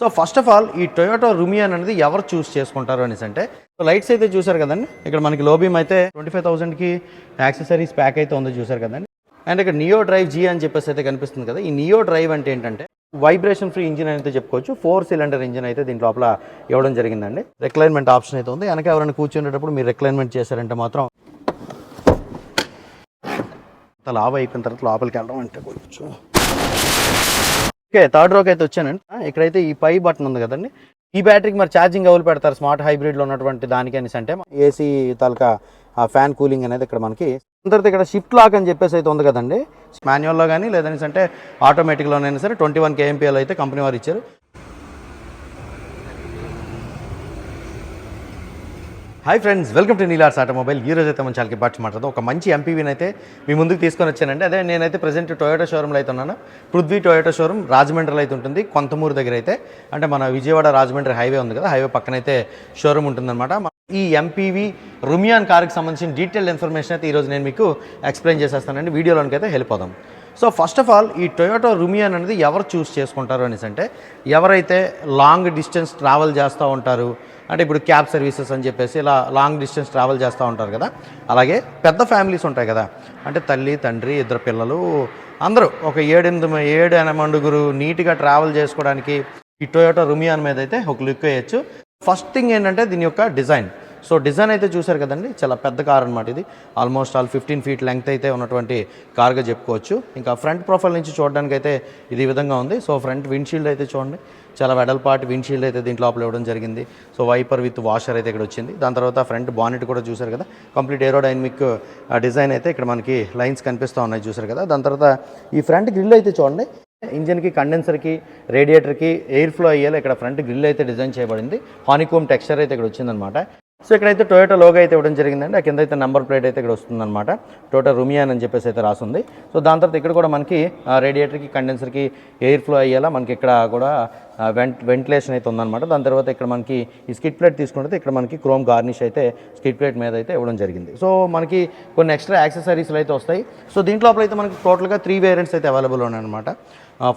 So first of all ఈ Toyota Rumion అనేది ఎవరు చూస్ చేసుకుంటారు అనేసి అంటే సో లైట్స్ అయితే చూసారు కదండి. ఇక్కడ మనకి లోబీమ్ అయితే ట్వంటీ ఫైవ్ థౌసండ్కి యాక్సెసరీస్ ప్యాక్ అయితే ఉందో చూసారు కదండి. అండ్ ఇక్కడ నియో డ్రైవ్ జీ అని చెప్పేసి అయితే కనిపిస్తుంది కదా. ఈ నియో డ్రైవ్ అంటే ఏంటంటే వైబ్రేషన్ ఫ్రీ ఇంజిన్ అయితే చెప్పుకోవచ్చు. ఫోర్ సిలిండర్ ఇంజిన్ అయితే దీని లోపల ఇవ్వడం జరిగిందండి. రిక్లైన్మెంట్ ఆప్షన్ అయితే ఉంది. వెనక ఎవరైనా కూర్చునేటప్పుడు మీరు రిక్లైన్మెంట్ చేశారంటే మాత్రం అంత లావ్ అయిపోయిన తర్వాత లోపలికి వెళ్ళడం అంటే కొంచెం ఓకే థర్డ్ రోకి అయితే వచ్చానండి. ఇక్కడైతే ఈ పై బటన్ ఉంది కదండి. ఈ బ్యాటరీకి మరి ఛార్జింగ్ ఎవరు పెడతారు? స్మార్ట్ హైబ్రిడ్లో ఉన్నటువంటి దానికి అనేసి అంటే ఏసీ తాలూకా ఫ్యాన్ కూలింగ్ అనేది ఇక్కడ మనకి తర్వాత ఇక్కడ షిఫ్ట్ లాక్ అని చెప్పేసి అయితే ఉంది కదండి. మాన్యువల్లో కానీ లేదనేసి అంటే ఆటోమేటిక్లోనైనా సరే ట్వంటీ వన్ కేఎంపీఎల్ అయితే కంపెనీ వారు ఇచ్చారు. Hi friends welcome to Neelars automobile. ఈ రోజు అయితే మన చాలా బాగా మాట్లాడదాం. ఒక మంచి ఎంపీవీని అయితే మీ ముందుకు తీసుకొని వచ్చానండి. అదే నేనైతే ప్రజెంట్ టొయోటో షోరూమ్లో అయితే ఉన్నాను. పృథ్వీ టొయోటో షోరూమ్ రాజమండ్రిలో అయితే ఉంటుంది. కొంతమూరు దగ్గర అయితే. అంటే మన విజయవాడ రాజమండ్రి హైవే ఉంది కదా హైవే పక్కన అయితే షోరూమ్ ఉంటుందన్నమాట ఈ ఎంపీవీ రుమియాన్ కార్కి సంబంధించిన డీటెయిల్ ఇన్ఫర్మేషన్ అయితే ఈరోజు నేను మీకు ఎక్స్ప్లెయిన్ చేసేస్తానండి. వీడియోలోనికి అయితే వెళ్ళిపోదాం. సో ఫస్ట్ ఆఫ్ ఆల్ ఈ టొయోటో రుమియాన్ అనేది ఎవరు చూస్ చేసుకుంటారు అనేసి అంటే ఎవరైతే లాంగ్ డిస్టెన్స్ ట్రావెల్ చేస్తూ ఉంటారు అంటే ఇప్పుడు క్యాబ్ సర్వీసెస్ అని చెప్పేసి ఇలా లాంగ్ డిస్టెన్స్ ట్రావెల్ చేస్తూ ఉంటారు కదా అలాగే పెద్ద ఫ్యామిలీస్ ఉంటాయి కదా అంటే తల్లి తండ్రి ఇద్దరు పిల్లలు అందరూ ఒక ఏడెనిమిది ఏడు ఎనమండుగురు నీట్గా ట్రావెల్ చేసుకోవడానికి ఈ టొయోటో రుమియాన్ మీద అయితే ఒక లుక్ వేయచ్చు. ఫస్ట్ థింగ్ ఏంటంటే దీని యొక్క డిజైన్ సో డిజైన్ అయితే చూశారు కదండి. చాలా పెద్ద కార్ అనమాట ఇది. Almost all fifteen feet length అయితే ఉన్నటువంటి కార్గా చెప్పుకోవచ్చు. ఇంకా ఫ్రంట్ ప్రొఫైల్ నుంచి చూడడానికి అయితే ఇది విధంగా ఉంది. సో ఫ్రంట్ విండ్షీల్డ్ అయితే చూడండి. చాలా వెడల్పాటి విండ్షీల్డ్ అయితే దీంట్లో లోపల ఇవ్వడం జరిగింది. సో వైపర్ విత్ వాషర్ అయితే ఇక్కడ వచ్చింది. దాని తర్వాత ఫ్రంట్ బానెట్ కూడా చూశారు కదా. కంప్లీట్ ఏరోడైనమిక్ డిజైన్ అయితే ఇక్కడ మనకి లైన్స్ కనిపిస్తూ ఉన్నాయి చూశారు కదా. దాని తర్వాత ఈ ఫ్రంట్ గ్రిల్ అయితే చూడండి. ఇంజిన్కి కండెన్సర్కి రేడియేటర్కి ఎయిర్ ఫ్లో అయ్యేలా ఇక్కడ ఫ్రంట్ గ్రిల్ అయితే డిజైన్ చేయబడింది. హానికోమ్ టెక్స్చర్ అయితే ఇక్కడ వచ్చిందనమాట సో ఇక్కడైతే టొయోటో లోగో అయితే ఇవ్వడం జరిగిందండి. ఆ కింద అయితే నెంబర్ ప్లేట్ అయితే ఇక్కడ వస్తుందన్నమాట. టోటో రుమియాన్ అని చెప్పేసి అయితే రాసింది. సో దాని తర్వాత ఇక్కడ కూడా మనకి రేడియేటర్కి కండెన్సర్కి ఎయిర్ ఫ్లో అయ్యేలా మనకి ఇక్కడ కూడా వెంట్ వెంటిలేషన్ అయితే ఉందన్నమాట. దాని తర్వాత ఇక్కడ మనకి ఈ స్కిట్ ప్లేట్ తీసుకుంటే ఇక్కడ మనకి క్రోమ్ గార్నిష్ అయితే స్కిట్ ప్లేట్ మీద అయితే ఇవ్వడం జరిగింది. సో మనకి కొన్ని ఎక్స్ట్రా యాక్సెసరీస్లు అయితే వస్తాయి. సో దీంట్లో అయితే మనకి టోటల్గా త్రీ వేరియంట్స్ అయితే అవైలబుల్ ఉన్నాయన్నమాట.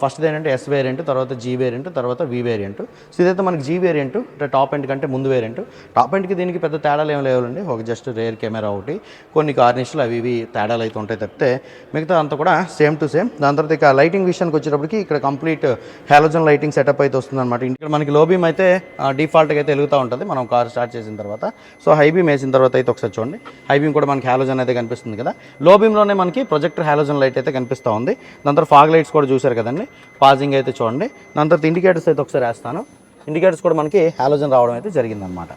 ఫస్ట్ ఏంటంటే ఎస్ వేరియంట్ తర్వాత జీ వేరియంట్ తర్వాత వి వేరియంట్ సో ఇదైతే మనకి జీ వేరియంట్ అంటే టాప్ ఎండ్ కంటే ముందు వేరియంట్ టాప్ ఎండ్కి దీనికి పెద్ద తేడాలు ఏం లేవులండి. ఒక జస్ట్ రేర్ కెమెరా ఒకటి. కొన్ని కార్నిష్లు అవి ఇవి తేడాలు అయితే ఉంటాయి తప్పితే మిగతా అంతా కూడా సేమ్ టు సేమ్ దాని తర్వాత ఇక లైటింగ్ విషయానికి వచ్చేటప్పటికి ఇక్కడ కంప్లీట్ హాలోజన్ లైటింగ్ సెటప్ అయితే వస్తుంది అనమాట ఇక్కడ మనకి లో బీమ్ అయితే డిఫాల్ట్గా అయితే వెలుగుతూ ఉంటుంది. మనం కార్ స్టార్ట్ చేసిన తర్వాత. సో హై బీమ్ వేసిన తర్వాత అయితే ఒకసారి చూడండి. హై బీమ్ కూడా మనకి హాలోజన్ అయితే కనిపిస్తుంది కదా. లో బీమ్లోనే మనకి ప్రొజెక్టర్ హాలోజన్ లైట్ అయితే కనిపిస్తూ ఉంది. దాని తర్వాత ఫాగ్ లైట్స్ కూడా చూశారు కదండి. పాజింగ్ అయితే చూడండి. దాని తర్వాత ఇండికేటర్స్ అయితే ఒకసారి వేస్తాను. ఇండికేటర్స్ కూడా మనకి హాలోజన్ రావడం అయితే జరిగిందనమాట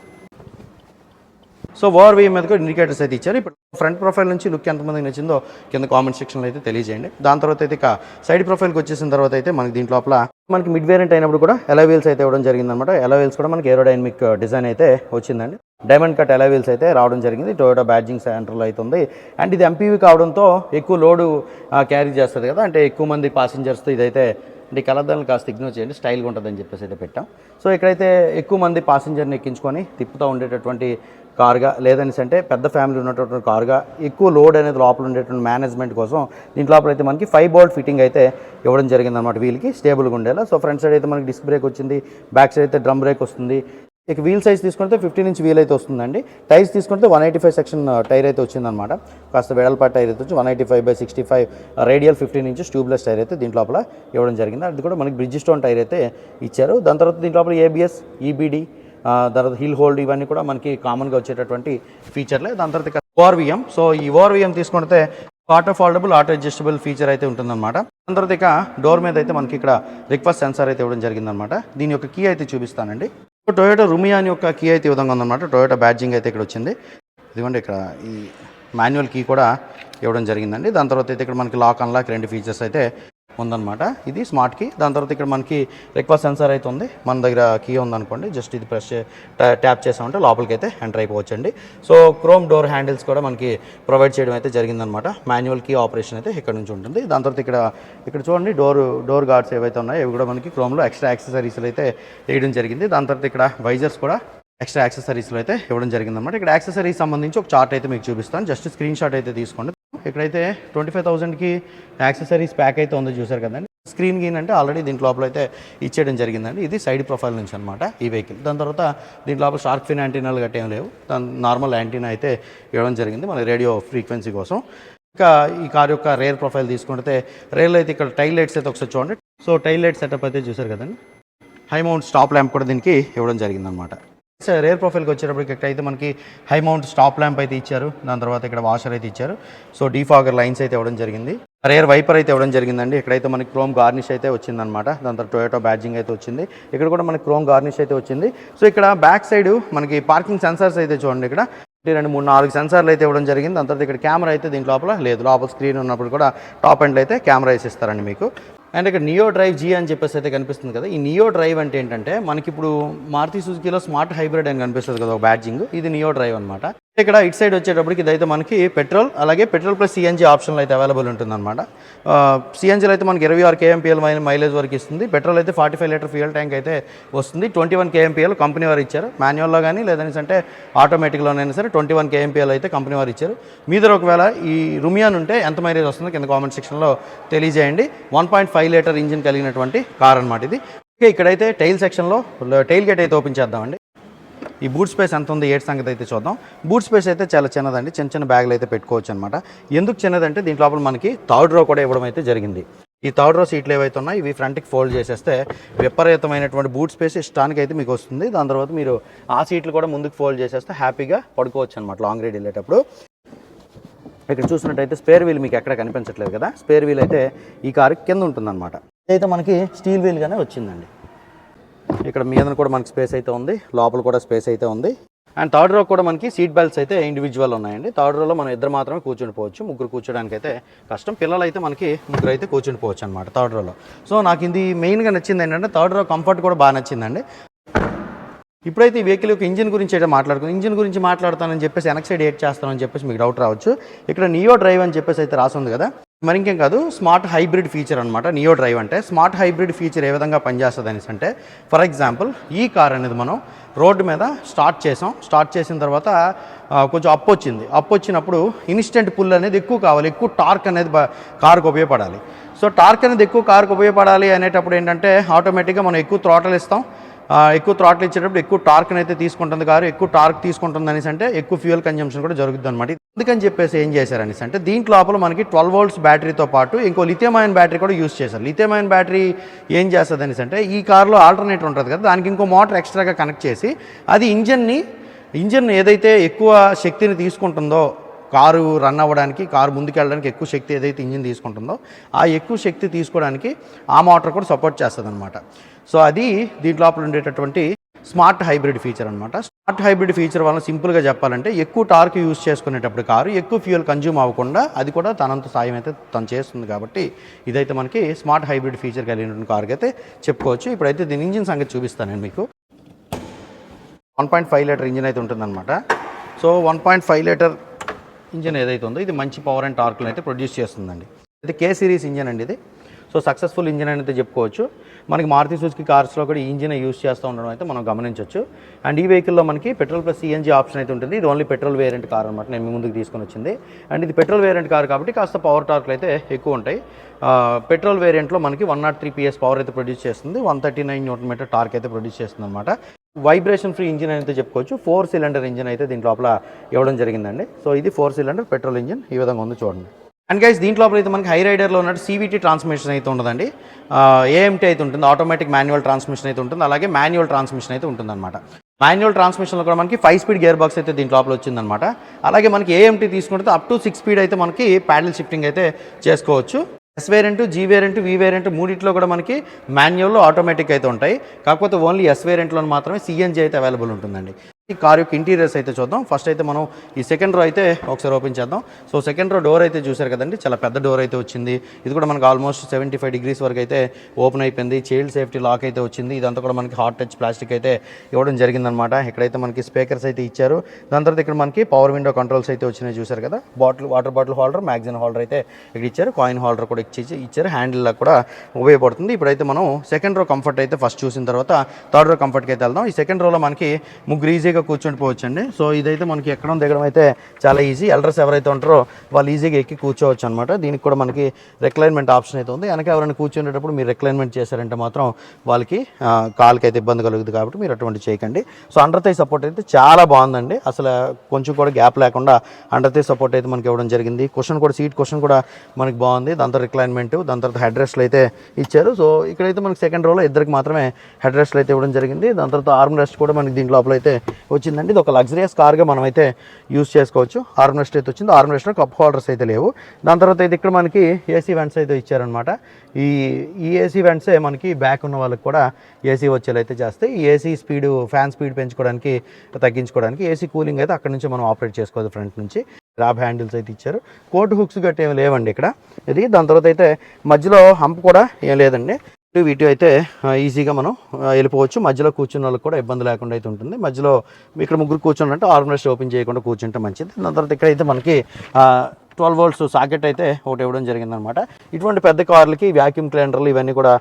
సో ఓవర్ వీ మీద కూడా ఇండికేటర్స్ అయితే ఇచ్చారు. ఇప్పుడు ఫ్రంట్ ప్రొఫైల్ నుంచి లుక్ ఎంతమందికి నచ్చిందో కింద కామెంట్ సెక్షన్లో అయితే తెలియజేయండి. దాని తర్వాత అయితే ఇక సైడ్ ప్రొఫైల్కి వచ్చేసిన తర్వాత అయితే మనకి దీంట్ లోపల మనకి మిడ్ వేరియంట్ అయినప్పుడు కూడా ఎలవీల్స్ అయితే ఇవ్వడం జరిగిందనమాట ఎలవీల్స్ కూడా మనకి ఏరోడైనమిక్ డిజైన్ uh, అయితే వచ్చిందండి. డైమండ్ కట్ ఎలవీల్స్ అయితే రావడం జరిగింది. టొయోటా బ్యాడ్జింగ్ సెంటర్లో అయితే ఉంది. అండ్ ఇది ఎంపీవీ కావడంతో ఎక్కువ లోడు క్యారీ చేస్తుంది కదా. అంటే ఎక్కువ మంది పాసింజర్స్తో ఇదైతే అంటే ఈ కలర్దాలను కాస్త ఇగ్నోర్ చేయండి. స్టైల్గా ఉంటుందని చెప్పేసి అయితే పెట్టాం. సో ఇక్కడైతే ఎక్కువ మంది పాసింజర్ని ఎక్కించుకొని తిప్పుతూ ఉండేటటువంటి కార్గా లేదనేసి అంటే పెద్ద ఫ్యామిలీ ఉన్నటువంటి కార్గా ఎక్కువ లోడ్ అనేది లోపల ఉండేటువంటి మేనేజ్మెంట్ కోసం దీంట్లో లోపల అయితే మనకి ఫైవ్ బోల్ట్ ఫిట్టింగ్ అయితే ఇవ్వడం జరిగింది అనమాట స్టేబుల్గా ఉండేలా. సో ఫ్రంట్ సైడ్ అయితే మనకి డిస్క్ బ్రేక్ వచ్చింది బ్యాక్ సైడ్ అయితే డ్రమ్ బ్రేక్ వస్తుంది. ఇక వీల్ సైజ్ తీసుకుంటే ఫిఫ్టీన్ ఇంచ్ వీల్ అయితే వస్తుందండి. టైర్స్ తీసుకుంటే one eighty five section tyre అయితే వచ్చిందనమాట కాస్త వెడల్పాటు టైర్ అయితే వచ్చి one eighty five by sixty five radial fifteen inches tubeless tyre అయితే దీంట్లో లోపల ఇవ్వడం జరిగింది. అది కూడా మనకి బ్రిడ్జ్ స్టోన్ టైర్ అయితే ఇచ్చారు. దాని తర్వాత దీంట్లో లోపల ఏబిఎస్ ఈబీడీ తర్వాత హిల్ హోల్డ్ ఇవన్నీ కూడా మనకి కామన్గా వచ్చేటటువంటి ఫీచర్లే దాని తర్వాత ఇక ఓఆర్విఎం సో ఈ ఓఆర్విఎం తీసుకుంటే auto foldable auto adjustable feature అయితే ఉంటుందన్నమాట. దాని తర్వాత ఇక డోర్ మీద అయితే మనకి ఇక్కడ రిక్వెస్ట్ సెన్సార్ అయితే ఇవ్వడం జరిగిందనమాట దీని యొక్క కీ అయితే చూపిస్తానండి. టొయోటో రుమియాన్ యొక్క కీ అయితే ఈ విధంగా ఉందన్నమాట. టొయోటో బ్యాడ్జింగ్ అయితే ఇక్కడ వచ్చింది. ఇదిగోండి ఇక్కడ ఈ మాన్యువల్ కీ కూడా ఇవ్వడం జరిగిందండి. దాని తర్వాత అయితే ఇక్కడ మనకి లాక్ అన్లాక్ రెండు ఫీచర్స్ అయితే ఉందన్నమాట. ఇది స్మార్ట్ కీ దాని తర్వాత ఇక్కడ మనకి రిక్వెస్ట్ సెన్సార్ అయితే ఉంది. మన దగ్గర కీ ఉందనుకోండి. జస్ట్ ఇది ప్రెస్ ట్యాప్ చేసామంటే లోపలికి అయితే ఎంటర్ అయిపోవచ్చండి. సో క్రోమ్ డోర్ హ్యాండిల్స్ కూడా మనకి ప్రొవైడ్ చేయడం అయితే జరిగిందనమాట మాన్యువల్ కీ ఆపరేషన్ అయితే ఇక్కడ నుంచి ఉంటుంది. దాని తర్వాత ఇక్కడ ఇక్కడ చూడండి డోర్ డోర్ గార్డ్స్ ఏవైతే ఉన్నాయో అవి కూడా మనకి క్రోమ్లో ఎక్స్ట్రా యాక్సెసరీస్లు అయితే వేయడం జరిగింది. దాని తర్వాత ఇక్కడ వైజర్స్ కూడా ఎక్స్ట్రా యాక్సెసరీస్లో అయితే ఇవ్వడం జరిగిందన్నమాట. ఇక్కడ యాక్సెసరీస్ సంబంధించి ఒక చార్ట్ అయితే మీకు చూపిస్తాను. జస్ట్ స్క్రీన్ షాట్ అయితే తీసుకోండి. ఇక్కడైతే ట్వంటీ ఫైవ్ థౌసండ్కి యాక్సెసరీస్ ప్యాక్ అయితే ఉందో చూసారు కదండి. స్క్రీన్ గీన్ అంటే ఆల్రెడీ దీంట్లో లోపల అయితే ఇచ్చేయడం జరిగిందండి. ఇది సైడ్ ప్రొఫైల్ నుంచి అనమాట ఈ వెహికల్. దాని తర్వాత దీంట్లో లోపల షార్క్ ఫిన్ యాంటీనాలు గట్టేం లేవు. దాని నార్మల్ యాంటీనా అయితే ఇవ్వడం జరిగింది మన రేడియో ఫ్రీక్వెన్సీ కోసం. ఇంకా ఈ కార్ యొక్క రేర్ ప్రొఫైల్ తీసుకుంటే రేర్లో అయితే ఇక్కడ టైల్ లైట్స్ అయితే ఒకసారి చూడండి. సో టైల్ లైట్ సెటప్ అయితే చూసారు కదండి. హై మౌంట్ స్టాప్ ల్యాంప్ కూడా దీనికి ఇవ్వడం జరిగిందనమాట సార్ రేర్ ప్రొఫైల్కి వచ్చేటప్పటికి ఇక్కడ అయితే మనకి హై మౌంట్ స్టాప్ ల్యాంప్ అయితే ఇచ్చారు. దాని తర్వాత ఇక్కడ వాషర్ అయితే ఇచ్చారు. సో డీఫాగర్ లైన్స్ అయితే ఇవ్వడం జరిగింది. రేర్ వైపర్ అయితే ఇవ్వడం జరిగిందండి. ఇక్కడైతే మనకి క్రోమ్ గార్నిష్ అయితే వచ్చిందనమాట దాని తర్వాత టొయోటో బ్యాడ్జింగ్ అయితే వచ్చింది. ఇక్కడ కూడా మనకి క్రోమ్ గార్నిష్ అయితే వచ్చింది. సో ఇక్కడ బ్యాక్ సైడ్ మనకి పార్కింగ్ సెన్సార్స్ అయితే చూడండి ఇక్కడ. ఒకటి, రెండు మూడు నాలుగు సెన్సార్లు అయితే ఇవ్వడం జరిగింది. దాని తర్వాత ఇక్కడ కెమెరా అయితే దీని లోపల లేదు. లోపల స్క్రీన్ ఉన్నప్పుడు కూడా టాప్ ఎండ్లో అయితే కెమెరా వేసిస్తారండి మీకు. అండ్ ఇక్కడ నియో డ్రైవ్ జీ అని చెప్పేసి అయితే కనిపిస్తుంది కదా. ఈ నియో డ్రైవ్ అంటే ఏంటంటే మనకి ఇప్పుడు మారుతి సుజుకిలో స్మార్ట్ హైబ్రిడ్ అని కనిపిస్తుంది కదా ఒక బ్యాడ్జింగ్ ఇది నియో డ్రైవ్ అనమాట ఇక్కడ ఇటు సైడ్ వచ్చేటప్పటికి ఇదైతే మనకి పెట్రోల్ అలాగే పెట్రోల్ ప్లస్ సిఎన్జీ ఆప్షన్లు అయితే అవైలబుల్ ఉంటుంది అనమాట సిఎన్జీలో అయితే మనకి ఇరవై ఆరు కేఎంపీఎల్ మైలేజ్ వరకు ఇస్తుంది. పెట్రోల్ అయితే forty five litre fuel tank అయితే వస్తుంది. ట్వంటీ వన్ కేఎంపీఎల్ కంపెనీ వారు ఇచ్చారు. మాన్యువల్లో కానీ లేదని అంటే ఆటోమేటిక్లోనైనా సరే ట్వంటీ వన్ కేఎంపీఎల్ అయితే కంపెనీ వారు ఇచ్చారు. మీ దగ్గర ఒకవేళ ఈ రుమియాన్ ఉంటే ఎంత మైలేజ్ వస్తుందో కింద కామెంట్ సెక్షన్లో తెలియజేయండి. One point five litre engine కలిగినటువంటి కార్ అనమాట ఇది. ఓకే ఇక్కడైతే టైల్ సెక్షన్లో టైల్ గేట్ అయితే ఓపెన్ చేద్దామండి. ఈ బూట్ స్పేస్ ఎంత ఉంది ఏడు సంగతి అయితే చూద్దాం. బూట్ స్పేస్ అయితే చాలా చిన్నదండి. చిన్న చిన్న బ్యాగులు అయితే పెట్టుకోవచ్చు అనమాట ఎందుకు చిన్నదంటే దీంట్లో లోపల మనకి థర్డ్ రో కూడా ఇవ్వడం అయితే జరిగింది. ఈ థర్డ్ రో సీట్లు ఏవైతే ఉన్నాయో ఇవి ఫ్రంట్కి ఫోల్డ్ చేసేస్తే విపరీతమైనటువంటి బూట్ స్పేస్ ఇష్టానికి అయితే మీకు వస్తుంది. దాని తర్వాత మీరు ఆ సీట్లు కూడా ముందుకు ఫోల్డ్ చేసేస్తే హ్యాపీగా పడుకోవచ్చు అనమాట లాంగ్ రైడ్ వెళ్ళేటప్పుడు. ఇక్కడ చూసినట్టయితే స్పేర్ వీల్ మీకు ఎక్కడ కనిపించట్లేదు కదా. స్పేర్ వీల్ అయితే ఈ కారు కింద ఉంటుందన్నమాట. అయితే మనకి స్టీల్ వీల్గానే వచ్చిందండి. ఇక్కడ మీద కూడా మనకి స్పేస్ అయితే ఉంది లోపల కూడా స్పేస్ అయితే ఉంది. అండ్ థర్డ్ రో కూడా మనకి సీట్ బెల్ట్స్ అయితే ఇండివిజువల్ ఉన్నాయండి. థర్డ్ రోలో మనం ఇద్దరు మాత్రమే కూర్చుని పోవచ్చు ముగ్గురు కూర్చోడానికి అయితే కష్టం. పిల్లలు అయితే మనకి ముగ్గురు అయితే కూర్చుని పోవచ్చు అనమాట థర్డ్ రోలో. సో నాకు ఇది మెయిన్గా నచ్చింది ఏంటంటే థర్డ్ రో కంఫర్ట్ కూడా బాగా నచ్చిందండి. ఇప్పుడైతే ఈ వెహికల్ యొక్క ఇంజిన్ గురించి అయితే మాట్లాడుకున్నాం ఇంజిన్ గురించి మాట్లాడతానని చెప్పేసి వెనక్ సైడ్ ఏడ్ చేస్తానని చెప్పేసి మీకు డౌట్ రావచ్చు. ఇక్కడ నియో డ్రైవ్ అని చెప్పేసి అయితే రాసింది కదా. మరి ఇంకేం కాదు స్మార్ట్ హైబ్రిడ్ ఫీచర్ అనమాట నియో డ్రైవ్ అంటే స్మార్ట్ హైబ్రిడ్ ఫీచర్ ఏ విధంగా పనిచేస్తుంది అనేసి అంటే ఫర్ ఎగ్జాంపుల్ ఈ కార్ అనేది మనం రోడ్డు మీద స్టార్ట్ చేసాం. స్టార్ట్ చేసిన తర్వాత కొంచెం అప్ వచ్చింది. అప్ వచ్చినప్పుడు ఇన్స్టెంట్ పుల్ అనేది ఎక్కువ కావాలి. ఎక్కువ టార్క్ అనేది కారుకు ఉపయోగపడాలి. సో టార్క్ అనేది ఎక్కువ కారుకు ఉపయోగపడాలి అనేటప్పుడు ఏంటంటే ఆటోమేటిక్గా మనం ఎక్కువ త్రోటలు ఇస్తాం. ఎక్కువ థ్రాట్లు ఇచ్చేటప్పుడు ఎక్కువ టార్క్ అయితే తీసుకుంటుంది కారు ఎక్కువ టార్క్ తీసుకుంటుంది అనేసి అంటే ఎక్కువ ఫ్యూయల్ కన్జంప్షన్ కూడా జరుగుతుంది అనమాట అందుకని చెప్పేసి ఏం చేశారు అనేసి అంటే దీంట్లో లోపల మనకి ట్వెల్వ్ వోల్ట్స్ బ్యాటరీతో పాటు ఇంకో లిథియం అయన్ బ్యాటరీ కూడా యూస్ చేశారు. లిథియం అయన్ బ్యాటరీ ఏం చేస్తుంది అనేసి అంటే ఈ కార్లో ఆల్టర్నేటర్ ఉంటుంది కదా దానికి ఇంకో మోటార్ ఎక్స్ట్రాగా కనెక్ట్ చేసి అది ఇంజన్ని ఇంజన్ ఏదైతే ఎక్కువ శక్తిని తీసుకుంటుందో కారు రన్ అవ్వడానికి కారు ముందుకెళ్ళడానికి ఎక్కువ శక్తి ఏదైతే ఇంజిన్ తీసుకుంటుందో ఆ ఎక్కువ శక్తి తీసుకోవడానికి ఆ మోటార్ కూడా సపోర్ట్ చేస్తుంది అనమాట సో అది దీంట్ లోపల ఉండేటటువంటి స్మార్ట్ హైబ్రిడ్ ఫీచర్ అనమాట స్మార్ట్ హైబ్రిడ్ ఫీచర్ వల్ల సింపుల్గా చెప్పాలంటే ఎక్కువ టార్క్ యూస్ చేసుకునేటప్పుడు కారు ఎక్కువ ఫ్యూయల్ కన్జ్యూమ్ అవ్వకుండా అది కూడా తనంత సాయం అయితే తను చేస్తుంది కాబట్టి ఇదైతే మనకి స్మార్ట్ హైబ్రిడ్ ఫీచర్ కలిగినటువంటి కారుకి అయితే చెప్పుకోవచ్చు. ఇప్పుడైతే దీని ఇంజిన్ సంగతి చూపిస్తాను నేను మీకు. One point five litre engine అయితే ఉంటుందన్నమాట. So one point five litre engine ఏదైతే ఉందో ఇది మంచి పవర్ అండ్ టార్క్లు అయితే ప్రొడ్యూస్ చేస్తుందండి. ఇది కే సిరీస్ ఇంజిన్ అండి ఇది. సో సక్సెస్ఫుల్ ఇంజిన్ అని అయితే చెప్పుకోవచ్చు. మనకి మారుతి సుజుకి కార్స్లో కూడా ఈ ఇంజిన్ యూస్ చేస్తూ ఉండడం అయితే మనం గమనించవచ్చు అండ్ ఈ వెహికల్లో మనకి పెట్రోల్ ప్లస్ సిఎన్జీ ఆప్షన్ అయితే ఉంటుంది. ఇది ఓన్లీ పెట్రోల్ వేరియంట్ కార్ అనమాట నేను మీ ముందుకు తీసుకొని వచ్చింది. అండ్ ఇది పెట్రోల్ వేరియంట్ కార్ కాబట్టి కాస్త పవర్ టార్క్లు అయితే ఎక్కువ ఉంటాయి. పెట్రోల్ వేరియంట్లో మనకి one nought three PS power అయితే ప్రొడ్యూస్ చేస్తుంది. One thirty nine newton metre torque అయితే ప్రొడ్యూస్ చేస్తుంది అనమాట వైబ్రేషన్ ఫ్రీ ఇంజిన్ అయితే చెప్పుకోవచ్చు. ఫోర్ సిలిండర్ ఇంజిన్ అయితే దీని లోపల ఇవ్వడం జరిగిందండి. సో ఇది ఫోర్ సిలిండర్ పెట్రోల్ ఇంజిన్ ఈ విధంగా ఉంది చూడండి. అండ్ గైస్ దీంట్లో అయితే మనకి హై రైడర్లో ఉన్నట్టు సీవీటీ ట్రాన్స్మిషన్ అయితే ఉండదండి ఏఎంటీ అయితే ఉంటుంది ఆటోమేటిక్ మాన్యువల్ ట్రాన్స్మిషన్ అయితే ఉంటుంది అలాగే మాన్యువల్ ట్రాన్స్మిషన్ అయితే ఉంటుందన్నమాట. మాన్యువల్ ట్రాన్స్మిషన్లో కూడా మనకి ఫైవ్ స్పీడ్ గేర్ బాక్స్ అయితే దీంట్లో లోపల వచ్చిందనమాట అలాగే మనకి ఏఎంటీ తీసుకుంటే అప్ టు సిక్స్ స్పీడ్ అయితే మనకి ప్యాడల్ షిఫ్టింగ్ అయితే చేసుకోవచ్చు. S variant G variant V variant మూడిట్లో కూడా మనకి మాన్యువల్ ఆటోమేటిక్ అయితే ఉంటాయి. కాకపోతే ఓన్లీ ఎస్ వేరెంట్లో మాత్రమే సిఎన్జీ అయితే అవైలబుల్ ఉంటుందండి. ఈ కార్ యొక్క ఇంటీరియర్స్ అయితే చూద్దాం. ఫస్ట్ అయితే మనం ఈ సెకండ్ రో అయితే ఒకసారి ఓపెన్ చేద్దాం. సో సెకండ్ రో డోర్ అయితే చూసారు కదండి. చాలా పెద్ద డోర్ అయితే వచ్చింది. ఇది కూడా మనకు ఆల్మోస్ట్ సెవెంటీ ఫైవ్ డిగ్రీస్ వరకు అయితే ఓపెన్ అయిపోయింది. చైల్డ్ సేఫ్టీ లాక్ అయితే వచ్చింది. ఇదంతా కూడా మనకి హాట్ టచ్ ప్లాస్టిక్ అయితే ఇవ్వడం జరిగిందనమాట ఇక్కడైతే మనకి స్పీకర్స్ అయితే ఇచ్చారు. దాని తర్వాత ఇక్కడ మనకి పవర్ విండో కంట్రోల్స్ అయితే వచ్చినాయి చూసారు కదా. Bottle water bottle holder magazine holder అయితే ఇక్కడ ఇచ్చారు. కాయిన్ హోల్డర్ కూడా ఇచ్చి ఇచ్చారు. హ్యాండిల్ కూడా ఉపయోగపడుతుంది. ఇప్పుడైతే మనం సెకండ్ రో కంఫర్ట్ అయితే ఫస్ట్ చూసిన తర్వాత థర్డ్ రో కంఫర్ట్కి అయితే వెళ్దాం. ఈ సెకండ్ రోలో మనకి ముగ్గురు ఈజీగా ఈజీగా కూర్చుండిపోవచ్చు అండి సో ఇదైతే మనకి ఎక్కడం దిగడం అయితే చాలా ఈజీ. ఎల్డర్స్ ఎవరైతే ఉంటారో వాళ్ళు ఈజీగా ఎక్కి కూర్చోవచ్చు అనమాట దీనికి కూడా మనకి రిక్లైన్మెంట్ ఆప్షన్ అయితే ఉంది. వెనక ఎవరైనా కూర్చునేటప్పుడు మీరు రిక్లైన్మెంట్ చేశారంటే మాత్రం వాళ్ళకి కాలుకి అయితే ఇబ్బంది కలుగుతుంది కాబట్టి మీరు అటువంటి చేయకండి. సో అండర్ తై సపోర్ట్ అయితే చాలా బాగుందండి. అసలు కొంచెం కూడా గ్యాప్ లేకుండా అండర్ తై సపోర్ట్ అయితే మనకి ఇవ్వడం జరిగింది. క్వశ్చన్ కూడా సీట్ క్వశ్చన్ కూడా మనకి బాగుంది. దాని తర్వాత రిక్లైన్మెంట్ దాని తర్వాత హెడ్ రెస్ట్లు అయితే ఇచ్చారు. సో ఇక్కడైతే మనకి సెకండ్ రోలో ఇద్దరికి మాత్రమే హెడ్ రెస్ట్లు అయితే ఇవ్వడం జరిగింది. దాని తర్వాత ఆర్మ్ రెస్ట్ కూడా మనకి దీంట్లో లోపల అయితే వచ్చిందండి. ఇది ఒక లగ్జరియస్ కార్గా మనమైతే యూస్ చేసుకోవచ్చు. ఆర్మ్రెస్ట్ అయితే వచ్చింది. ఆర్మ్రెస్ట్లో కప్ హోల్డర్స్ అయితే లేవు. దాని తర్వాత అయితే ఇక్కడ మనకి ఏసీ వెంట్స్ అయితే ఇచ్చారనమాట ఈ ఈ ఏసీ వెంట్సే మనకి బ్యాక్ ఉన్న వాళ్ళకి కూడా ఏసీ వచ్చేలా అయితే చేస్తాయి ఈ ఏసీ స్పీడ్ ఫ్యాన్ స్పీడ్ పెంచుకోవడానికి తగ్గించుకోవడానికి ఏసీ కూలింగ్ అయితే అక్కడ నుంచి మనం ఆపరేట్ చేసుకోవాలి ఫ్రంట్ నుంచి. గ్రాబ్ హ్యాండిల్స్ అయితే ఇచ్చారు. కోట్ హుక్స్ గట్టి ఏమి లేవండి ఇక్కడ. ఇది దాని తర్వాత అయితే మధ్యలో హంప్ కూడా ఏం లేదండి. వీటి అయితే ఈజీగా మనం వెళ్ళిపోవచ్చు. మధ్యలో కూర్చున్న వాళ్ళకి కూడా ఇబ్బంది లేకుండా అయితే ఉంటుంది. మధ్యలో ఇక్కడ ముగ్గురు కూర్చున్నట్టు ఆర్మరెస్ట్ ఓపెన్ చేయకుండా కూర్చుంటే మంచిది. దాని తర్వాత ఇక్కడైతే మనకి ట్వెల్వ్ వోల్ట్స్ సాకెట్ అయితే ఒకటి ఇవ్వడం జరిగిందనమాట. ఇటువంటి పెద్ద కార్లకి వ్యాక్యూమ్ క్లీనర్లు ఇవన్నీ కూడా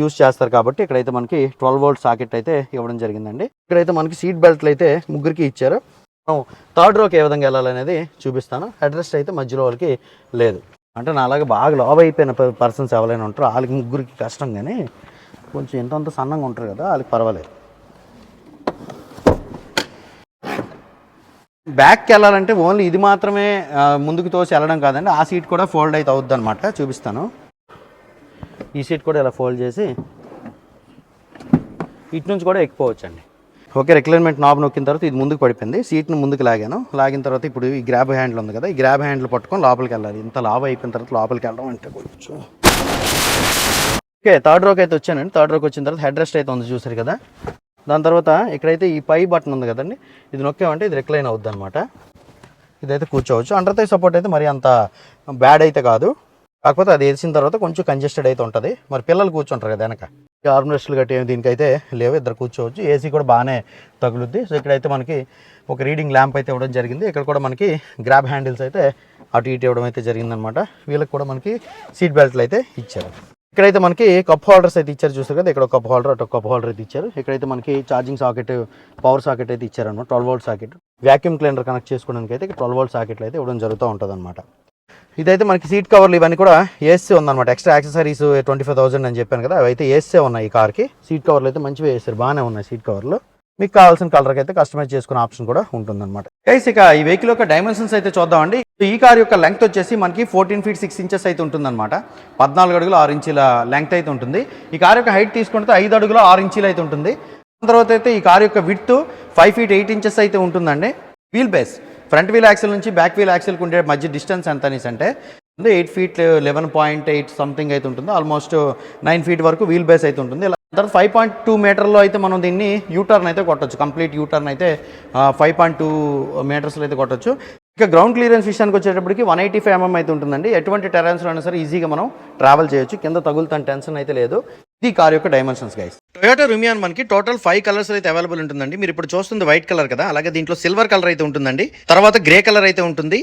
యూస్ చేస్తారు కాబట్టి ఇక్కడైతే మనకి ట్వెల్వ్ వోల్ట్ సాకెట్ అయితే ఇవ్వడం జరిగిందండి. ఇక్కడైతే మనకి సీట్ బెల్ట్లు అయితే ముగ్గురికి ఇచ్చారు. థర్డ్ రోకి ఏ విధంగా వెళ్ళాలనేది చూపిస్తాను. అడ్రస్ అయితే మధ్యలో వాళ్ళకి లేదు. అంటే నా అలాగే బాగా లోబ్ అయిపోయిన పర్సన్స్ ఎవరైనా ఉంటారో వాళ్ళకి ముగ్గురికి కష్టం కానీ కొంచెం ఎంతంత సన్నంగా ఉంటారు కదా వాళ్ళకి పర్వాలేదు. బ్యాక్కి వెళ్ళాలంటే ఓన్లీ ఇది మాత్రమే ముందుకు తోసి వెళ్ళడం కాదండి ఆ సీట్ కూడా ఫోల్డ్ అయితే అవుద్ది అనమాట చూపిస్తాను. ఈ సీట్ కూడా ఇలా ఫోల్డ్ చేసి ఇటు నుంచి కూడా ఎక్కిపోవచ్చు అండి ఓకే రిక్లైన్మెంట్ నాబ్ నొక్కిన తర్వాత ఇది ముందుకు పడిపోయింది. సీట్ను ముందుకు లాగాను. లాగిన తర్వాత ఇప్పుడు ఈ గ్రాబ్ హ్యాండిల్ ఉంది కదా ఈ గ్రాబ్ హ్యాండిల్ పట్టుకొని లోపలికి వెళ్ళాలి. ఇంత లాభ అయిపోయిన తర్వాత లోపలికి వెళ్ళడం అంటే కొంచెం. ఓకే థర్డ్ రోక్ అయితే వచ్చానండి. థర్డ్ రోక్ వచ్చిన తర్వాత హెడ్ రెస్ట్ అయితే ఉంది చూసారు కదా. దాని తర్వాత ఇక్కడైతే ఈ పై బటన్ ఉంది కదండి ఇది నొక్కామంటే ఇది రిక్లైన్ అవుద్ది అనమాట ఇదైతే కూర్చోవచ్చు. అండర్తై సపోర్ట్ అయితే మరి అంత బ్యాడ్ అయితే కాదు. కాకపోతే అది వేసిన తర్వాత కొంచెం కంజెస్టెడ్ అయితే ఉంటుంది. మరి పిల్లలు కూర్చుంటారు కదా వెనక. ఆర్మరెస్ట్లు గట్టి దీనికైతే లేవు ఇద్దరు కూర్చోవచ్చు. ఏసీ కూడా బాగానే తగులుద్ది. సో ఇక్కడైతే మనకి ఒక రీడింగ్ ల్యాంప్ అయితే ఇవ్వడం జరిగింది. ఇక్కడ కూడా మనకి గ్రాబ్ హ్యాండిల్స్ అయితే అటు ఇటు ఇవ్వడం అయితే జరిగిందనమాట. వీళ్ళకి కూడా మనకి సీట్ బెల్ట్లు అయితే ఇచ్చారు. ఇక్కడైతే మనకి కప్ హోల్డర్స్ అయితే ఇచ్చారు. చూస్తారు కదా ఇక్కడ కప్ హోల్డర్ అటు ఒక కప్ హోల్డర్ అయితే ఇచ్చారు. ఇక్కడైతే మనకి ఛార్జింగ్ సాకెట్ పవర్ సాకెట్ అయితే ఇచ్చారన్నమాట. Twelve volt socket vacuum cleaner connect చేసుకోవడానికి అయితే ట్వెల్వ్ వోల్ట్ సాకెట్లు అయితే ఇవ్వడం జరుగుతూ ఉంటుంది అనమాట ఇదైతే మనకి సీట్ కవర్లు ఇవన్నీ కూడా ఏసీ ఉందన్నమాట. Extra accessories twenty five thousand అని చెప్పాను కదా అవైతే అయితే ఏసీ ఉన్నాయి ఈ కార్కి. సీట్ కవర్లు అయితే మంచివి వేసారు బాగానే ఉన్నాయి సీట్ కవర్లు మీకు కావాల్సిన కలర్కి అయితే కస్టమైజ్ చేసుకునే ఆప్షన్ కూడా ఉంటుందన్నమాట. గైస్ ఇక ఈ వెహికల్ యొక్క డైమెన్షన్స్ అయితే చూద్దామండి. ఈ కార్ యొక్క లెంగ్త్ వచ్చేసి మనకి ఫోర్టీన్ ఫీట్ సిక్స్ ఇంచెస్ అయితే ఉంటుందన్నమాట. పద్నాలుగు అడుగులు ఆరు ఇంచుల లెంగ్త్ అయితే ఉంటుంది. ఈ కార్ యొక్క హైట్ తీసుకుంటే ఐదు అడుగులు ఆరు ఇంచులు అయితే ఉంటుంది. తర్వాత అయితే ఈ కార్ యొక్క width five feet eight inches అయితే ఉంటుందండి. Wheel base front wheel axle నుంచి బ్యాక్ వీల్ యాక్సిల్కి ఉండే మధ్య డిస్టెన్స్ ఎంత అనేసి అంటే eight feet eleven point eight something అయితే ఉంటుంది ఆల్మోస్ట్ నైన్ ఫీట్ వరకు వీల్ బేస్ అయితే ఉంటుంది. తర్వాత ఫైవ్ పాయింట్ టూ మీటర్లో అయితే మనం దీన్ని యూటర్న్ అయితే కొట్టొచ్చు. కంప్లీట్ యూటర్న్ అయితే ఫైవ్ పాయింట్ టూ మీటర్స్లో అయితే కొట్టచ్చు. ఇక గ్రౌండ్ క్లియరెన్స్ విషయానికి వచ్చేటప్పటికి వన్ ఎయిటీ ఫైవ్ ఎంఎం అయితే ఉంటుందండి. ఎటువంటి టెరెన్స్లో అయినా సరే ఈజీగా మనం ట్రావెల్ చేయొచ్చు. కింద తగులుతాను టెన్షన్ అయితే లేదు. ఇది కార్ యొక్క డైమెన్షన్స్ గైస్ టొయోటో రుమియాన్ మనకి టోటల్ ఫైవ్ కలర్స్ అయితే అవైలబుల్ ఉంటుందండి. మీరు ఇప్పుడు చూస్తుంది వైట్ కలర్ కదా అలాగే దీంట్లో సిల్వర్ కలర్ అయితే ఉంటుందండి. తర్వాత గ్రే కలర్ అయితే ఉంటుంది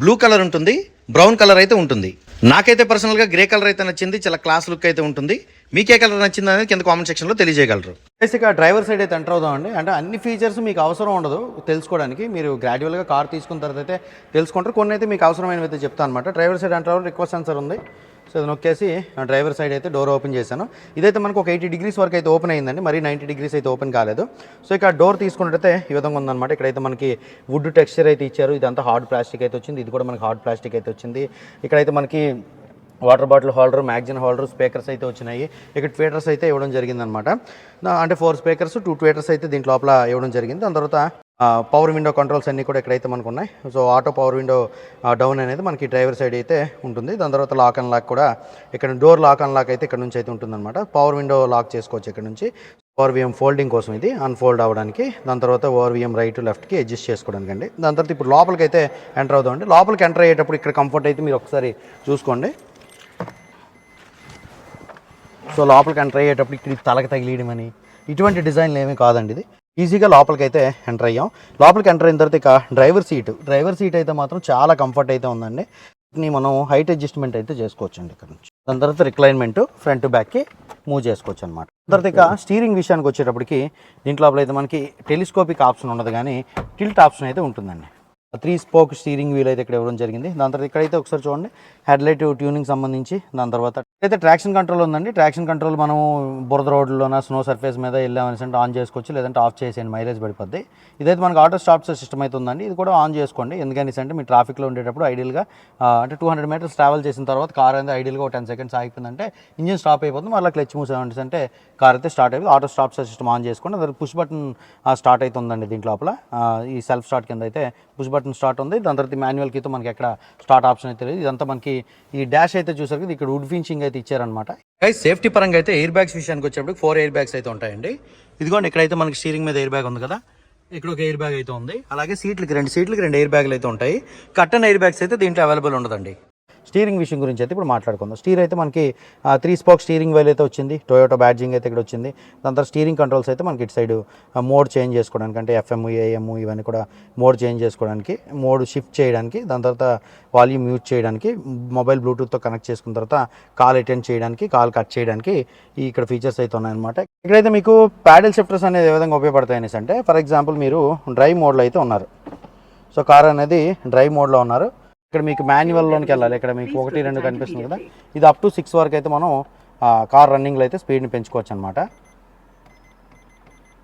బ్లూ కలర్ ఉంటుంది బ్రౌన్ కలర్ అయితే ఉంటుంది. నాకైతే పర్సనల్గా గ్రే కలర్ అయితే నచ్చింది చాలా క్లాస్ లుక్ అయితే ఉంటుంది. మీకే కలర్ నచ్చింది అనేది కింద కామెంట్ సెక్షన్లో తెలియజేయగలరు. బేసిక్గా డ్రైవర్ సైడ్ అయితే ఎంటర్ అవుదామండి. అంటే అన్ని ఫీచర్స్ మీకు అవసరం ఉండదు తెలుసుకోవడానికి. మీరు గ్రాడ్యువల్గా కార్ తీసుకున్న తర్వాత అయితే తెలుసుకుంటారు. కొన్ని అయితే మీకు అవసరమైనవి అయితే చెప్తాను అనమాట driver side enter request sensor ఉంది. సో ఇది నొక్కేసి ఆ డ్రైవర్ సైడ్ అయితే డోర్ ఓపెన్ చేశాను. ఇదైతే మనకు ఒక ఎయిటీ డిగ్రీస్ వరకు అయితే ఓపెన్ అయిందండి. మరి నైంటీ డిగ్రీస్ అయితే ఓపెన్ కాలేదు. సో ఇక డోర్ తీసుకున్నట్టయితే ఈ విధంగా ఉందన్నమాట. ఇక్కడైతే మనకి వుడ్ టెక్స్చర్ అయితే ఇచ్చారు. ఇదంతా హార్డ్ ప్లాస్టిక్ అయితే వచ్చింది. ఇది కూడా మనకి హార్డ్ ప్లాస్టిక్ అయితే వచ్చింది. ఇక్కడైతే మనకి water bottle holder magazine holder speakers అయితే వచ్చినాయి. ఇక్కడ ట్వీటర్స్ అయితే ఇవ్వడం జరిగిందనమాట అంటే ఫోర్ స్పీకర్స్ టూ ట్వీటర్స్ అయితే దీంట్ లోపల ఇవ్వడం జరిగింది. దాని తర్వాత పవర్ విండో కంట్రోల్స్ అన్నీ కూడా ఇక్కడైతే మనకు ఉన్నాయి so auto power window down అనేది మనకి డ్రైవర్ సైడ్ అయితే ఉంటుంది. దాని తర్వాత లాక్ అండ్ లాక్ కూడా ఇక్కడ డోర్ లాక్ అండ్ లాక్ అయితే ఇక్కడ నుంచి అయితే ఉంటుందన్నమాట. పవర్ విండో లాక్ చేసుకోవచ్చు ఇక్కడ నుంచి. ఓవర్ విఎం ఫోల్డింగ్ కోసం ఇది. అన్ఫోల్డ్ అవ్వడానికి. దాని తర్వాత ఓవర్ విఎం రైట్ లెఫ్ట్కి అడ్జస్ట్ చేసుకోవడానికి అండి. దాని తర్వాత ఇప్పుడు లోపలికి అయితే ఎంటర్ అవుతామండి లోపలికి ఎంటర్ అయ్యేటప్పుడు ఇక్కడ కంఫర్ట్ అయితే మీరు ఒకసారి చూసుకోండి. సో లోపలికి ఎంటర్ అయ్యేటప్పుడు ఇక్కడ తలకి తగిలియడం అని ఇటువంటి డిజైన్లు ఏమీ కాదండి ఇది. ఈజీగా లోపలికి అయితే ఎంటర్ అయ్యాం. లోపలికి ఎంటర్ అయిన తర్వాత ఇక డ్రైవర్ సీట్. డ్రైవర్ సీట్ అయితే మాత్రం చాలా కంఫర్ట్ అయితే ఉందండి. మనం హైట్ అడ్జస్ట్మెంట్ అయితే చేసుకోవచ్చు అండి ఇక్కడ నుంచి. దాని తర్వాత రిక్లైన్మెంట్ ఫ్రంట్ బ్యాక్కి మూవ్ చేసుకోవచ్చు అనమాట తర్వాత ఇక స్టీరింగ్ విషయానికి వచ్చేటప్పటికి దీంట్లో అయితే మనకి టెలిస్కోపిక్ ఆప్షన్ ఉండదు కానీ టిల్ట్ ఆప్షన్ అయితే ఉంటుందండి. త్రీ స్పోక్ స్టీరింగ్ వీల్ అయితే ఇక్కడ ఇవ్వడం జరిగింది. దాని తర్వాత ఇక్కడైతే ఒకసారి చూడండి. హెడ్లైట్ ట్యూనింగ్ సంబంధించి దాని తర్వాత అయితే ట్రాక్షన్ కంట్రోల్ ఉందండి. ట్రాక్షన్ కంట్రోల్ మనం బురద రోడ్లోన స్నో సర్ఫేస్ మీద వెళ్ళామని అంటే ఆన్ చేసుకోవచ్చు లేదంటే ఆఫ్ చేసేయండి మైలేజ్ పడిపోద్ది. ఇదైతే మనకి ఆటో స్టాప్ సిస్టమ్ అయితే ఉందండి. ఇది కూడా ఆన్ చేసుకోండి. ఎందుకని అంటే మీ ట్రాఫిక్లో ఉండేటప్పుడు ఐడియల్గా అంటే టూ హండ్రెడ్ మీటర్స్ ట్రావెల్ చేసిన తర్వాత కార్ అనేది ఐడియల్గా ఒక టెన్ సెకండ్స్ ఆగిపోయిందంటే ఇంజిన్ స్టాప్ అయిపోతుంది. మళ్ళీ క్లచ్ మూసేమంటే అంటే కార్ అయితే స్టార్ట్ అయిపోతుంది. ఆటో స్టాప్ సిస్టమ్ ఆన్ చేసుకోండి. అది పుష్ బటన్ స్టార్ట్ అవుతుందండి దీంట్లోపల. లోపల ఈ సెల్ఫ్ స్టార్ట్ కింద అయితే పుష్ బటన్ స్టార్ట్ ఉంది. దాని తర్వాత మాన్యువల్ కీతో మనకి ఎక్కడ స్టార్ట్ ఆప్షన్ అయితే లేదు. ఇదంతా మనకి ఈ డాష్ అయితే చూసారు కదా ఇక్కడ వుడ్ ఫినిషింగ్ అయితే ఇచ్చారనమాట సేఫ్టీ పరంగా అయితే ఎయిర్ బ్యాగ్స్ విషయానికి వచ్చేటప్పుడు ఫోర్ ఎయిర్ బ్యాగ్స్ అయితే ఉంటాయండి. ఇదిగోండి ఇక్కడైతే మనకి స్టీరింగ్ మీద ఎయిర్ బ్యాగ్ ఉంది కదా. ఇక్కడ ఒక ఎయిర్ బ్యాగ్ అయితే ఉంది. అలాగే సీట్లకి రెండు సీట్లకి రెండు ఎయిర్ బ్యాగ్లు అయితే ఉంటాయి. కట్టన్ ఎయిర్ బ్యాగ్స్ అయితే దీంట్లో అవైలబుల్ ఉండదండి. స్టీరింగ్ విషయం గురించి అయితే ఇప్పుడు మాట్లాడుకుందాం. స్టీర్ అయితే మనకి త్రీ స్పాక్ స్టీరింగ్ వైల్ అయితే వచ్చింది టొయోటో బ్యాడ్జింగ్ అయితే ఇక్కడ వచ్చింది. దాని తర్వాత స్టీరింగ్ కంట్రోల్స్ అయితే మనకి ఇటు సైడ్ మోడ్ చేంజ్ చేసుకోవడానికి అంటే ఎఫ్ఎం ఏఎం ఇవన్నీ కూడా మోడ్ చేంజ్ చేసుకోవడానికి మోడ్ షిఫ్ట్ చేయడానికి దాని తర్వాత వాల్యూమ్ మ్యూట్ చేయడానికి మొబైల్ బ్లూటూత్తో కనెక్ట్ చేసుకున్న తర్వాత కాల్ అటెండ్ చేయడానికి కాల్ కట్ చేయడానికి ఈ ఇక్కడ ఫీచర్స్ అయితే ఉన్నాయన్నమాట. ఇక్కడైతే మీకు ప్యాడల్ షిఫ్టర్స్ అనేది ఏ విధంగా ఉపయోగపడతాయి అనేసి అంటే ఫర్ ఎగ్జాంపుల్ మీరు డ్రైవ్ మోడ్లో అయితే ఉన్నారు. సో కార్ అనేది డ్రైవ్ మోడ్లో ఉన్నారు. ఇక్కడ మీకు మాన్యువల్లోనికి వెళ్ళాలి. ఇక్కడ మీకు ఒకటి రెండు కనిపిస్తుంది కదా. ఇది అప్ టు సిక్స్ వరకు అయితే మనం కార్ రన్నింగ్లో అయితే స్పీడ్ని పెంచుకోవచ్చు అనమాట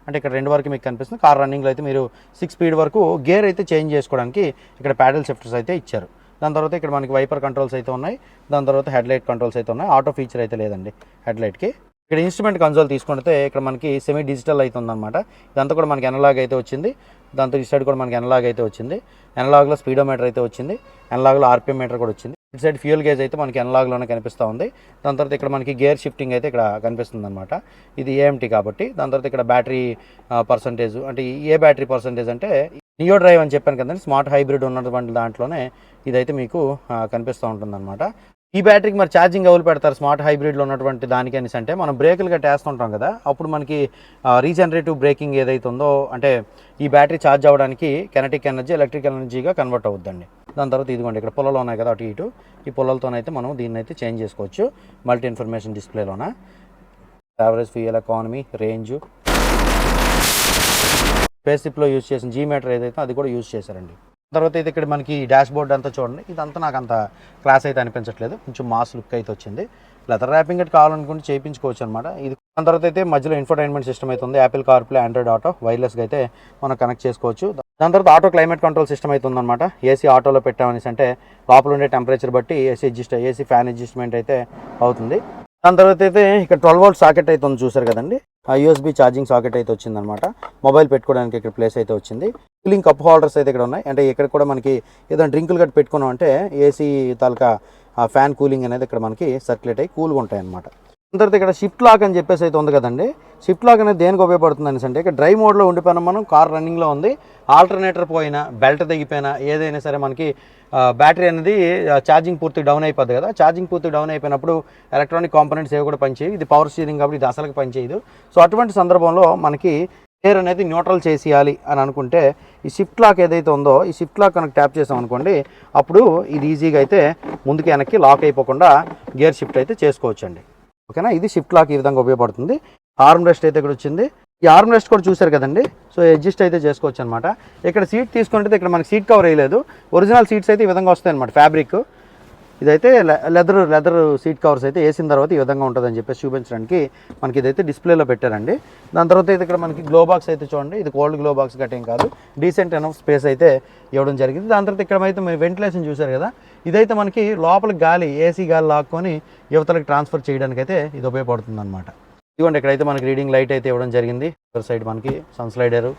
అంటే ఇక్కడ రెండు వరకు మీకు కనిపిస్తుంది. కార్ రన్నింగ్లో అయితే మీరు సిక్స్ స్పీడ్ వరకు గేర్ అయితే చేంజ్ చేసుకోవడానికి ఇక్కడ ప్యాడల్ షిఫ్టర్స్ అయితే ఇచ్చారు. దాని తర్వాత ఇక్కడ మనకి వైపర్ కంట్రోల్స్ అయితే ఉన్నాయి. దాని తర్వాత హెడ్ లైట్ కంట్రోల్స్ అయితే ఉన్నాయి. ఆటో ఫీచర్ అయితే లేదండి. హెడ్ లైట్కి ఇక్కడ ఇన్స్ట్రుమెంట్ కన్సోల్ తీసుకుంటే ఇక్కడ మనకి సెమీ డిజిటల్ అయితే ఉందన్నమాట ఇదంతా కూడా మనకి ఎనలాగ్ అయితే వచ్చింది. దాంతో ఈ సైడ్ కూడా మనకి ఎనలాగ్ అయితే వచ్చింది. ఎనలాగ్లో స్పీడోమీటర్ అయితే వచ్చింది. ఎనలాగ్లో ఆర్పిఎం మీటర్ కూడా వచ్చింది. ఇటు సైడ్ ఫ్యూల్ గేజ్ అయితే మనకి ఎనలాగ్లోనే కనిపిస్తూ ఉంది. దాని తర్వాత ఇక్కడ మనకి గేర్ షిఫ్టింగ్ అయితే ఇక్కడ కనిపిస్తుంది అనమాట ఇది ఏఎంటీ కాబట్టి. దాని తర్వాత ఇక్కడ బ్యాటరీ పర్సంటేజ్ అంటే ఏ బ్యాటరీ పర్సంటేజ్ అంటే నియో డ్రైవ్ అని చెప్పాను కదండి. స్మార్ట్ హైబ్రిడ్ ఉన్నటువంటి దాంట్లోనే ఇదైతే మీకు కనిపిస్తూ ఉంటుంది ఈ బ్యాటరీకి మరి ఛార్జింగ్ ఎవరు పెడతారు? స్మార్ట్ హైబ్రిడ్లో ఉన్నటువంటి దానికి అనేసి అంటే మనం బ్రేకులు గట్ట వేస్తుంటాం కదా అప్పుడు మనకి రీజనరేటివ్ బ్రేకింగ్ ఏదైతే ఉందో అంటే ఈ బ్యాటరీ ఛార్జ్ అవ్వడానికి కెనటిక్ ఎనర్జీ ఎలక్ట్రికల్ ఎనర్జీగా కన్వర్ట్ అవుద్దండి. దాని తర్వాత ఇదిగోండి ఇక్కడ పొలాలు ఉన్నాయి కదా అటు ఇటు. ఈ పొలాలతోనైతే మనం దీన్ని అయితే చేంజ్ చేసుకోవచ్చు multi information డిస్ప్లేలోన. Average fuel economy range. బేసిక్లో use చేసిన జీ మీటర్ ఏదైతే అది కూడా యూజ్ చేశారండి. తర్వాత అయితే ఇక్కడ మనకి డాష్ బోర్డ్ అంతా చూడండి. ఇదంతా నాకు అంత క్లాస్ అయితే అనిపించట్లేదు. కొంచెం మాస్ లుక్ అయితే వచ్చింది. లెదర్ ర్యాపింగ్ అయితే కావాలనుకుంటే చేయించుకోవచ్చు అనమాట ఇది దాని తర్వాత అయితే మధ్యలో ఇన్ఫర్టైన్మెంట్ సిస్టమ్ అయితే ఉంది. యాపిల్ కార్ప్లే ఆండ్రాయిడ్ ఆటో వైర్లెస్గా అయితే మనం కనెక్ట్ చేసుకోవచ్చు. దాని తర్వాత ఆటో క్లైమేట్ కంట్రోల్ సిస్టమ్ అయితే ఉందన్నమాట. ఏసీ ఆటోలో పెట్టామనేసి అంటే లోపల ఉండే టెంపరేచర్ బట్టి AC adjust AC fan adjustment అయితే అవుతుంది. దాని తర్వాత అయితే ఇక్కడ ట్వెల్వ్ వోల్ట్ సాకెట్ అయితే ఉంది చూసారు కదండి. ఆ యూఎస్బి ఛార్జింగ్ సాకెట్ అయితే వచ్చిందనమాట మొబైల్ పెట్టుకోవడానికి ఇక్కడ ప్లేస్ అయితే వచ్చింది. కూలింగ్ కప్ హోల్డర్స్ అయితే ఇక్కడ ఉన్నాయి. అంటే ఇక్కడ కూడా మనకి ఏదైనా డ్రింకులు గట్టి పెట్టుకున్నాం అంటే ఏసీ తాలూకా ఫ్యాన్ కూలింగ్ అనేది ఇక్కడ మనకి సర్క్యులేట్ అయ్యి కూల్గా ఉంటాయి అనమాట తర్వాత ఇక్కడ షిఫ్ట్ లాక్ అని చెప్పేసి అయితే ఉంది కదండి. షిఫ్ట్ లాక్ అనేది దేనికి ఉపయోగపడుతుంది అనేసి అంటే ఇక్కడ డ్రైవ్ మోడ్లో ఉండిపోయినా మనం కార్ రన్నింగ్లో ఉంది. ఆల్టర్నేటర్ పోయినా బెల్ట్ తెగిపోయినా ఏదైనా సరే మనకి బ్యాటరీ అనేది ఛార్జింగ్ పూర్తి డౌన్ అయిపోద్ది కదా. ఛార్జింగ్ పూర్తి డౌన్ అయిపోయినప్పుడు ఎలక్ట్రానిక్ కాంపోనెంట్స్ ఏవి కూడా పనిచేయవు. ఇది పవర్ స్టీరింగ్ కాబట్టి ఇది అసలుకి పనిచేయదు. సో అటువంటి సందర్భంలో మనకి గేర్ అనేది న్యూట్రల్ చేసేయాలి అని అనుకుంటే ఈ షిఫ్ట్ లాక్ ఏదైతే ఉందో ఈ షిఫ్ట్ లాక్ కనుక ట్యాప్ చేసాం అనుకోండి అప్పుడు ఇది ఈజీగా అయితే ముందుకు వెనక్కి లాక్ అయిపోకుండా గేర్ షిఫ్ట్ అయితే చేసుకోవచ్చండి. ఓకేనా? ఇది షిఫ్ట్ లాక్ ఈ విధంగా ఉపయోగపడుతుంది. ఆర్మ్ రెస్ట్ అయితే ఇక్కడ వచ్చింది. ఈ ఆర్మ్ రెస్ట్ కూడా చూశారు కదండి? సో అడ్జస్ట్ అయితే చేసుకోవచ్చు అనమాట ఇక్కడ సీట్ తీసుకుంటే ఇక్కడ మనకి సీట్ కవర్ వేయలేదు. ఒరిజినల్ సీట్స్ అయితే ఈ విధంగా వస్తాయి అనమాట ఫ్యాబ్రిక్ ఇదైతే లెదర్ లెదర్ సీట్ కవర్స్ అయితే వేసిన తర్వాత ఈ విధంగా ఉంటుందని చెప్పేసి చూపించడానికి మనకి ఇదైతే డిస్ప్లేలో పెట్టారండి. దాని తర్వాత అయితే ఇక్కడ మనకి గ్లో బాక్స్ అయితే చూడండి. ఇది కోల్డ్ గ్లో బాక్స్ గట్టేం కాదు. డీసెంట్ ఎనఫ్ స్పేస్ అయితే ఇవ్వడం జరిగింది. దాని తర్వాత ఇక్కడ అయితే మీరు వెంటిలేషన్ చూశారు కదా? ఇదైతే మనకి లోపలికి గాలి ఏసీ గాలి లాక్కొని యువతలకు ట్రాన్స్ఫర్ చేయడానికి అయితే ఇది ఉపయోగపడుతుంది అనమాట ఇదిగోండి ఇక్కడైతే మనకి రీడింగ్ లైట్ అయితే ఇవ్వడం జరిగింది. ఇద్దరు సైడ్ మనకి sun slider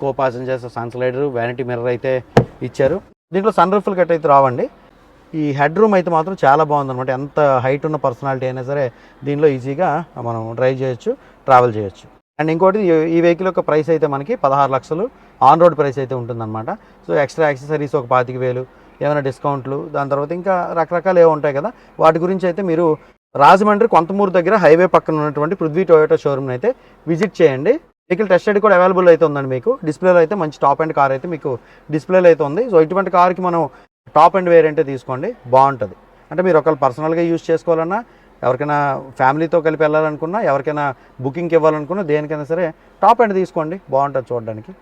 co passengers sun slider vanity mirror అయితే ఇచ్చారు. దీంట్లో సన్ రూఫ్లు గట్ట అయితే రావండి. ఈ హెడ్ రూమ్ అయితే మాత్రం చాలా బాగుందన్నమాట. ఎంత హైట్ ఉన్న పర్సనాలిటీ అయినా సరే దీనిలో ఈజీగా మనం డ్రైవ్ చేయొచ్చు ట్రావెల్ చేయొచ్చు. అండ్ ఇంకోటి ఈ- వెహికల్ యొక్క ప్రైస్ అయితే మనకి పదహారు లక్షలు. ఆన్ రోడ్ ప్రైస్ అయితే ఉంటుందన్నమాట. సో ఎక్స్ట్రా యాక్సెసరీస్ ఒక పాతిక వేలు ఏమైనా డిస్కౌంట్లు దాని తర్వాత ఇంకా రకరకాలు ఏవో ఉంటాయి కదా. వాటి గురించి అయితే మీరు రాజమండ్రి కొంతమూరు దగ్గర హైవే పక్కన ఉన్నటువంటి పృథ్వీ టొయోటో షోరూమ్ అయితే విజిట్ చేయండి. వెహికల్ టెస్ట్ రైడ్ కూడా అవైలబుల్ అయితే ఉందండి మీకు. డిస్ప్లేలో అయితే మంచి టాప్ అండ్ కార్ అయితే మీకు డిస్ప్లేలో అయితే ఉంది. సో ఇటువంటి కార్కి మనం టాప్ అండ్ వేరియంటే తీసుకోండి బాగుంటుంది. అంటే మీరు ఒకవేళ పర్సనల్గా యూజ్ చేసుకోవాలన్నా ఎవరికైనా ఫ్యామిలీతో కలిపి వెళ్ళాలనుకున్నా ఎవరికైనా బుకింగ్కి ఇవ్వాలనుకున్నా దేనికైనా సరే టాప్ అండ్ తీసుకోండి బాగుంటుంది చూడడానికి.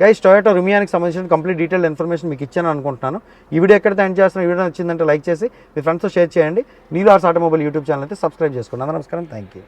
గైస్ టొయోటో రుమియానికి సంబంధించిన కంప్లీట్ డీటెయిల్ ఇన్ఫర్మేషన్ మీకు ఇచ్చాను అనుకుంటున్నాను. ఈ వీడియో ఎక్కడైతే ఎండ్ చేస్తున్నా ఈ వీడియో నచ్చిందంటే లైక్ చేసి మీ ఫ్రెండ్స్తో షేర్ చేయండి. నీలార్స్ ఆటోమొబైల్ యూట్యూబ్ ఛానల్ అయితే సబ్స్క్రైబ్ చేసుకోండి. అందరూ నమస్కారం. Thank you